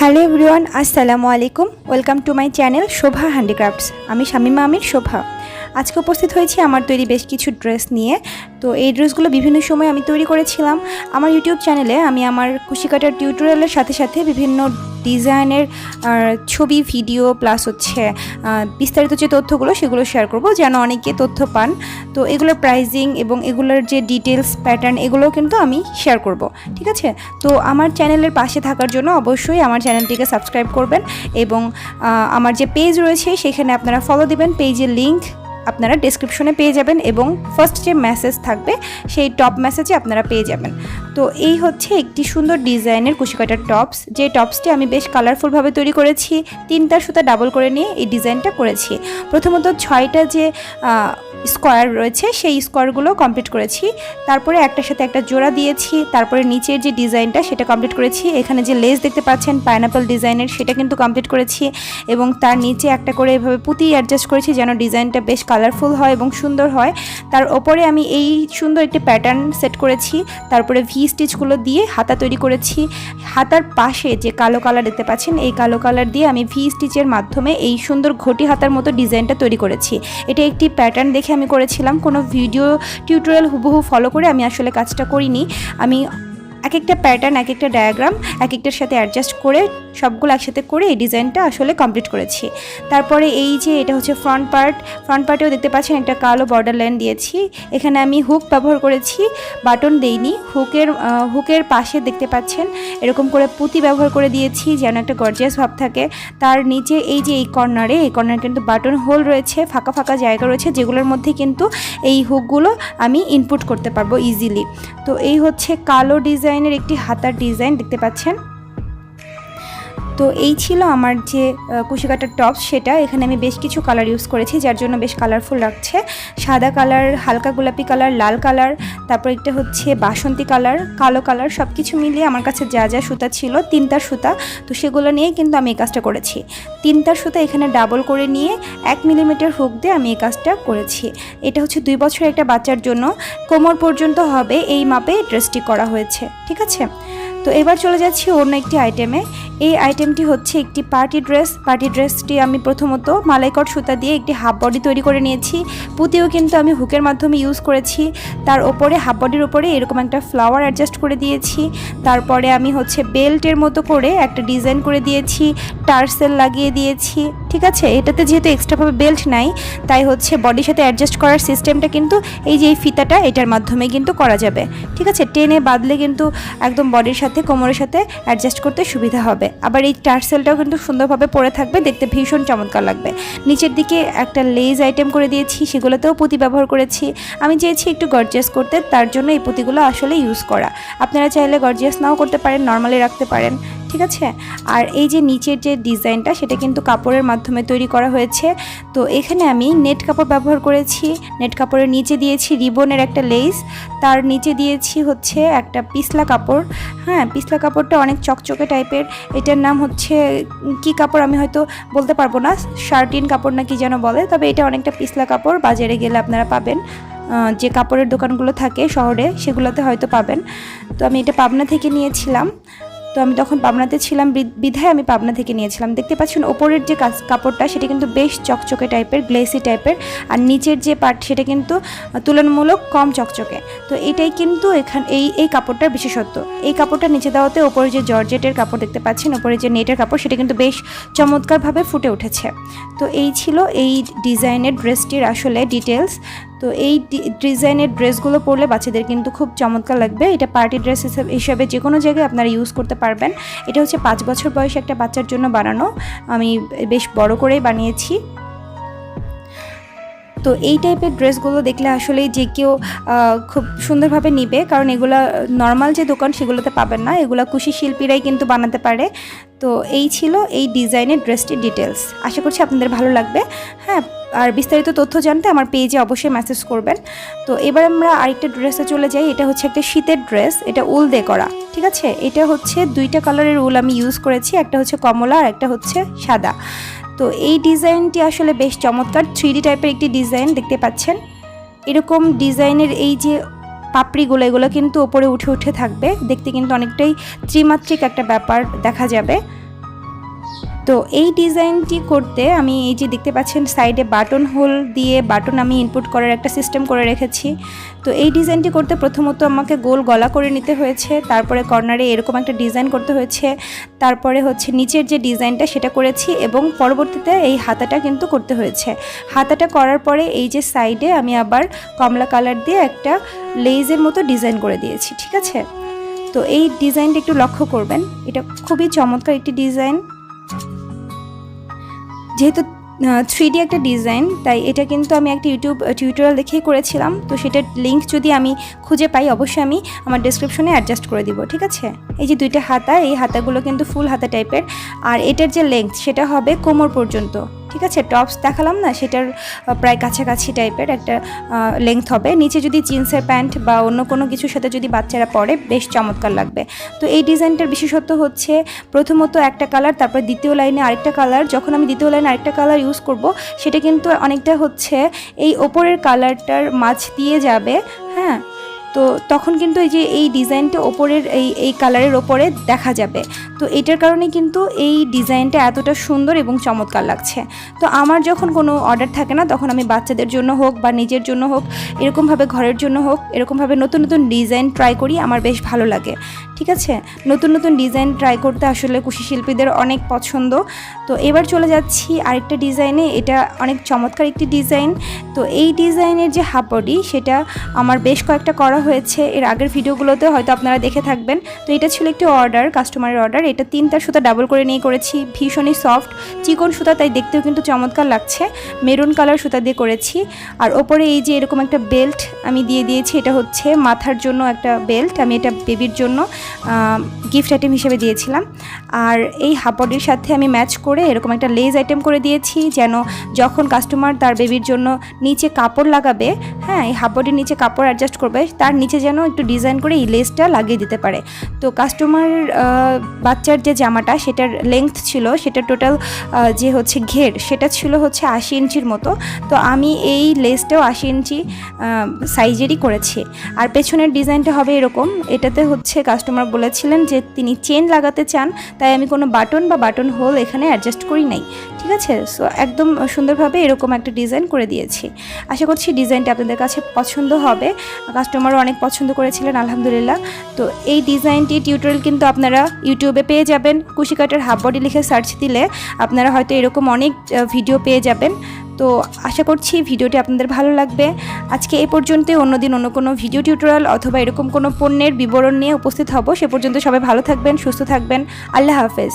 Hello everyone, আসসালামু আলাইকুম। Welcome to my channel Shobha handicrafts. আমি শামিমা আমির, শোভা। আজকে উপস্থিত হয়েছি আমার তৈরি বেশ কিছু ড্রেস নিয়ে। তো এই ড্রেসগুলো বিভিন্ন সময় আমি তৈরি করেছিলাম। আমার ইউটিউব চ্যানেলে আমি আমার কুশিকাটার টিউটোরিয়ালের সাথে সাথে বিভিন্ন ডিজাইনের ছবি, ভিডিও প্লাস হচ্ছে বিস্তারিত যে তথ্যগুলো সেগুলো শেয়ার করব, যেন অনেকে তথ্য পান। তো এগুলোর প্রাইজিং এবং এগুলোর যে ডিটেলস প্যাটার্ন এগুলো কিন্তু আমি শেয়ার করব, ঠিক আছে? তো আমার চ্যানেলের পাশে থাকার জন্য অবশ্যই আমার চ্যানেলটিকে সাবস্ক্রাইব করবেন এবং আমার যে পেজ রয়েছে, সেখানে আপনারা ফলো দিবেন। পেজের লিংক আপনারা ডেসক্রিপশনে পেয়ে যাবেন এবং ফার্স্ট যে মেসেজ থাকবে, সেই টপ মেসেজে আপনারা পেয়ে যাবেন। তো এই হচ্ছে একটি সুন্দর ডিজাইনের কুশিকাটার টপস যে টপসটি আমি বেশ কালারফুলভাবে তৈরি করেছি, তিনটা সুতা ডাবল করে নিয়ে এই ডিজাইনটা করেছি। প্রথমত ছয়টা যে স্কোয়ার রয়েছে, সেই স্কোয়ারগুলো কমপ্লিট করেছি। তারপরে একটার সাথে একটা জোড়া দিয়েছি, তারপরে নিচের যে ডিজাইনটা, সেটা কমপ্লিট করেছি। এখানে যে লেস দেখতে পাচ্ছেন পাইনাপল ডিজাইনের সেটা কিন্তু কমপ্লিট করেছি। এবং তার নিচে একটা করে এভাবে পুঁতি অ্যাডজাস্ট করেছি, যেন ডিজাইনটা বেশ কালারফুল হয় এবং সুন্দর হয়। তার ওপরে আমি এই সুন্দর একটি প্যাটার্ন সেট করেছি। তারপরে ভি স্টিচগুলো দিয়ে হাতা তৈরি করেছি। হাতার পাশে যে কালো কালার দেখতে পাচ্ছেন, এই কালো কালার দিয়ে আমি ভি স্টিচের মাধ্যমে এই সুন্দর ঘটি হাতার মতো ডিজাইনটা তৈরি করেছি। এটা একটি প্যাটার্ন দেখে আমি করেছিলাম। কোনো ভিডিও টিউটোরিয়াল হুবহু ফলো করে আমি আসলে কাজটা করিনি। আমি এক একটা প্যাটার্ন এক একটা ডায়াগ্রাম এক একটার সাথে অ্যাডজাস্ট করে সবগুলো একসাথে করে এই ডিজাইনটা আসলে কমপ্লিট করেছি। তারপরে এই যে এটা হচ্ছে ফ্রন্ট পার্ট ফ্রন্ট পার্টেও দেখতে পাচ্ছেন একটা কালো বর্ডার লাইন দিয়েছি। এখানে আমি হুক ব্যবহার করেছি বাটন দেইনি। হুকের হুকের পাশে দেখতে পাচ্ছেন এরকম করে পুঁতি ব্যবহার করে দিয়েছি, যেন একটা গর্জিয়াস ভাব থাকে। তার নিচে এই যে এই কর্নারে এই কর্নারে কিন্তু বাটন হোল রয়েছে, ফাঁকা ফাঁকা জায়গা রয়েছে, যেগুলোর মধ্যে কিন্তু এই হুকগুলো আমি ইনপুট করতে পারব ইজিলি তো এই হচ্ছে কালো ডিজাইনের একটি হাতার ডিজাইন দেখতে পাচ্ছেন। তো এই ছিল আমার যে কুশিকাটার টপস সেটা। এখানে আমি বেশ কিছু কালার ইউজ করেছি, যার জন্য বেশ কালারফুল লাগছে। সাদা কালার হালকা গোলাপি কালার লাল কালার তারপর একটা হচ্ছে বাসন্তী কালার কালো কালার সব কিছু মিলিয়ে আমার কাছে যা যা সুতা ছিল, তিনটা সুতা, তো সেগুলো নিয়ে কিন্তু আমি এই কাজটা করেছি। তিনটা সুতা এখানে ডাবল করে নিয়ে এক মিলিমিটার হুক দিয়ে আমি এই কাজটা করেছি। এটা হচ্ছে দুই বছর একটা বাচ্চার জন্য। কোমর পর্যন্ত হবে এই মাপে ড্রেসটি করা হয়েছে, ঠিক আছে? তো এবার চলে যাচ্ছি অন্য একটি আইটেমে এই আইটেমটি হচ্ছে একটি পার্টি ড্রেস পার্টি ড্রেসটি আমি প্রথমত মালাইকট সুতা দিয়ে একটি হাফ বডি তৈরি করে নিয়েছি। পুঁতিও কিন্তু আমি হুকের মাধ্যমে ইউজ করেছি। তার ওপরে হাফ বডির ওপরে এরকম একটা ফ্লাওয়ার অ্যাডজাস্ট করে দিয়েছি। তারপরে আমি হচ্ছে বেল্টের মতো করে একটা ডিজাইন করে দিয়েছি। টার্সেল লাগিয়ে দিয়েছি। ঠিক আছে? এটাতে যেহেতু এক্সট্রাভাবে বেল্ট নাই, তাই হচ্ছে বডির সাথে অ্যাডজাস্ট করার সিস্টেমটা কিন্তু এই যে এই ফিতাটা, এটার মাধ্যমে কিন্তু করা যাবে। ঠিক আছে? টেনে বাঁধলে কিন্তু একদম বডির সাথে, কোমরের সাথে অ্যাডজাস্ট করতে সুবিধা হবে। আবার এই টার্সেলটাও কিন্তু সুন্দরভাবে পরে থাকবে, দেখতে ভীষণ চমৎকার লাগবে। নিচের দিকে একটা লেজ আইটেম করে দিয়েছি, সেগুলোতেও পুঁতি ব্যবহার করেছি। আমি চেয়েছি একটু গর্জিয়াস করতে, তার জন্য এই পুঁতিগুলো আসলে ইউজ করা। আপনারা চাইলে গর্জিয়াস নাও করতে পারেন নর্মালি রাখতে পারেন। ঠিক আছে? আর এই যে নিচের যে ডিজাইনটা, সেটা কিন্তু কাপড়ের মাধ্যমে তৈরি করা হয়েছে। তো এখানে আমি নেট কাপড় ব্যবহার করেছি। নেট কাপড়ের নিচে দিয়েছি রিবনের একটা লেস। তার নিচে দিয়েছি হচ্ছে একটা পিছলা কাপড়। হ্যাঁ পিছলা কাপড়টা অনেক চকচকে টাইপের। এটার নাম হচ্ছে, কি কাপড় আমি হয়তো বলতে পারব না, শার্টিন কাপড় না কি যেন বলে, তবে এটা অনেকটা পিছলা কাপড়। বাজারে গেলে আপনারা পাবেন। যে কাপড়ের দোকানগুলো থাকে শহরে, সেগুলোতে হয়তো পাবেন। তো আমি এটা পাবনা থেকে নিয়েছিলাম। তো আমি তখন পাবনাতে ছিলাম বিধায় আমি পাবনা থেকে নিয়েছিলাম। দেখতে পাচ্ছেন, ওপরের যে কাপড়টা, সেটা কিন্তু বেশ চকচকে টাইপের, গ্লেসি টাইপের। আর নিচের যে পার্ট, সেটা কিন্তু তুলনামূলক কম চকচকে। তো এটাই কিন্তু এখান এই এই কাপড়টার বিশেষত্ব। এই কাপড়টা নিচে দেওয়াতে ওপরে যে জর্জেটের কাপড় দেখতে পাচ্ছেন, ওপরে যে নেটের কাপড়, সেটা কিন্তু বেশ চমৎকারভাবে ফুটে উঠেছে। তো এই ছিল এই ডিজাইনের ড্রেসটির আসলে ডিটেলস তো এই ডিজাইনের ড্রেসগুলো পরলে বাচ্চাদের কিন্তু খুব চমৎকার লাগবে। এটা পার্টি ড্রেস হিসেবে, হিসাবে যে কোনো জায়গায় আপনারা ইউজ করতে পারবেন। এটা হচ্ছে পাঁচ বছর বয়সী একটা বাচ্চার জন্য বানানো। আমি বেশ বড় করেই বানিয়েছি। তো এই টাইপের ড্রেসগুলো দেখলে আসলে যে কেউ খুব সুন্দরভাবে নিবে। কারণ এগুলা নর্মাল যে দোকান সেগুলোতে পাবেন না। এগুলো কুশি শিল্পীরাই কিন্তু বানাতে পারে। তো এই ছিল এই ডিজাইনের ড্রেসটির ডিটেলস আশা করছি আপনাদের ভালো লাগবে। হ্যাঁ আর বিস্তারিত তথ্য জানতে আমার পেজে অবশ্যই মেসেজ করবেন। তো এবার আমরা আরেকটা ড্রেসে চলে যাই। এটা হচ্ছে একটা শীতের ড্রেস এটা উল দিয়ে করা ঠিক আছে? এটা হচ্ছে দুইটা কালারের উল আমি ইউজ করেছি। একটা হচ্ছে কমলা আর একটা হচ্ছে সাদা। তো এই ডিজাইনটি আসলে বেশ চমৎকার। থ্রি টাইপের একটি ডিজাইন দেখতে পাচ্ছেন? এরকম ডিজাইনের এই যে পাপড়িগুলো, এগুলো কিন্তু ওপরে উঠে উঠে থাকবে। দেখতে কিন্তু অনেকটাই ত্রিমাত্রিক একটা ব্যাপার দেখা যাবে। তো এই ডিজাইনটি করতে আমি এই যে দেখতে পাচ্ছেন সাইডে বাটন হোল দিয়ে বাটন আমি ইনপুট করার একটা সিস্টেম করে রেখেছি। তো এই ডিজাইনটি করতে প্রথমত আমাকে গোল গলা করে নিতে হয়েছে, তারপরে কর্নারে এরকম একটা ডিজাইন করতে হয়েছে, তারপরে হচ্ছে নিচের যে ডিজাইনটা সেটা করেছি এবং পরবর্তীতে এই হাতাটা কিন্তু করতে হয়েছে। হাতাটা করার পরে এই যে সাইডে আমি আবার কমলা কালার দিয়ে একটা লেজের মতো ডিজাইন করে দিয়েছি, ঠিক আছে? তো এই ডিজাইনটা একটু লক্ষ্য করবেন, এটা খুবই চমৎকার একটি ডিজাইন। যেহেতু থ্রি ডি একটা ডিজাইন তাই এটা কিন্তু আমি একটা ইউটিউব টিউটোরিয়াল দেখেই করেছিলাম। তো সেটার লিঙ্ক যদি আমি খুঁজে পাই, অবশ্যই আমি আমার ডিসক্রিপশনে অ্যাডজাস্ট করে দিব, ঠিক আছে? এই যে দুইটা হাতা, এই হাতাগুলো কিন্তু ফুল হাতা টাইপের আর এটার যে লেংথ সেটা হবে কোমর পর্যন্ত। ঠিক আছে টপস দেখালাম না, সেটার প্রায় কাছাকাছি টাইপের একটা লেংথ হবে। নিচে যদি জিন্সের প্যান্ট বা অন্য কোনো কিছুর সাথে যদি বাচ্চারা পরে, বেশ চমৎকার লাগবে। তো এই ডিজাইনটার বিশেষত্ব হচ্ছে, প্রথমত একটা কালার তারপর দ্বিতীয় লাইনে আরেকটা কালার যখন আমি দ্বিতীয় লাইনে আরেকটা কালার ইউজ করব, সেটা কিন্তু অনেকটা হচ্ছে, এই ওপরের কালারটার মাঝ দিয়ে যাবে হ্যাঁ? তো তখন কিন্তু এই যে এই ডিজাইনটা ওপরের এই এই কালারের ওপরে দেখা যাবে। তো এটার কারণে কিন্তু এই ডিজাইনটা এতটা সুন্দর এবং চমৎকার লাগছে। তো আমার যখন কোনো অর্ডার থাকে না, তখন আমি বাচ্চাদের জন্য হোক বা নিজের জন্য হোক, এরকমভাবে ঘরের জন্য হোক, এরকমভাবে নতুন নতুন ডিজাইন ট্রাই করি, আমার বেশ ভালো লাগে। ঠিক আছে? নতুন নতুন ডিজাইন ট্রাই করতে আসলে কুশি শিল্পীদের অনেক পছন্দ। তো এবার চলে যাচ্ছি আরেকটা ডিজাইনে এটা অনেক চমৎকার একটি ডিজাইন তো এই ডিজাইনের যে হাফ বডি সেটা আমার বেশ কয়েকটা করা হয়েছে। এর আগের ভিডিওগুলোতে হয়তো আপনারা দেখে থাকবেন। তো এটা ছিল একটি অর্ডার কাস্টমারের অর্ডার এটা তিনটা সুতা ডাবল করে নিয়ে করেছি। ভীষণই সফট চিকন সুতা, তাই দেখতেও কিন্তু চমৎকার লাগছে। মেরুন কালার সুতা দিয়ে করেছি। আর ওপরে এই যে এরকম একটা বেল্ট আমি দিয়ে দিয়েছি, এটা হচ্ছে মাথার জন্য একটা বেল্ট আমি এটা বেবির জন্য। গিফট আইটেম হিসেবে দিয়েছিলাম। আর এই হাপডির সাথে আমি ম্যাচ করে এরকম একটা লেজ আইটেম করে দিয়েছি, যেন যখন কাস্টমার তার বেবির জন্য নিচে কাপড় লাগাবে হ্যাঁ এই হাপডির নিচে কাপড় অ্যাডজাস্ট করবে, তার নিচে যেন একটু ডিজাইন করে এই লেসটা লাগিয়ে দিতে পারে। তো কাস্টমার বাচ্চার যে জামাটা, সেটার লেংথ ছিল সেটা টোটাল যে হচ্ছে ঘের, সেটা ছিল হচ্ছে আশি ইঞ্চির মতো। তো আমি এই লেসটাও আশি ইঞ্চি সাইজেরই করেছি। আর পেছনের ডিজাইনটা হবে এরকম, এটাতে হচ্ছে কাস্টমার বলেছিলেন যে তিনি চেন লাগাতে চান, তাই আমি কোনো বাটন বা বাটন হোল এখানে অ্যাডজাস্ট করি নাই। ঠিক আছে? সো একদম সুন্দরভাবে এরকম একটা ডিজাইন করে দিয়েছি। আশা করছি ডিজাইনটা আপনাদের কাছে পছন্দ হবে। কাস্টমারও অনেক পছন্দ করেছিলেন, আলহামদুলিল্লাহ। তো এই ডিজাইনটি টিউটোরিয়াল কিন্তু আপনারা ইউটিউবে পেয়ে যাবেন। কুশিকাটার হাফ বডি লিখে সার্চ দিলে আপনারা হয়তো এরকম অনেক ভিডিও পেয়ে যাবেন। তো আশা করছি ভিডিওটি আপনাদের ভালো লাগবে। আজকে এ পর্যন্তই, অন্যদিন অন্য কোনো ভিডিও টিউটোরিয়াল অথবা এরকম কোনো পণ্যের বিবরণ নিয়ে উপস্থিত হব। সে পর্যন্ত সবাই ভালো থাকবেন, সুস্থ থাকবেন। আল্লাহ হাফেজ।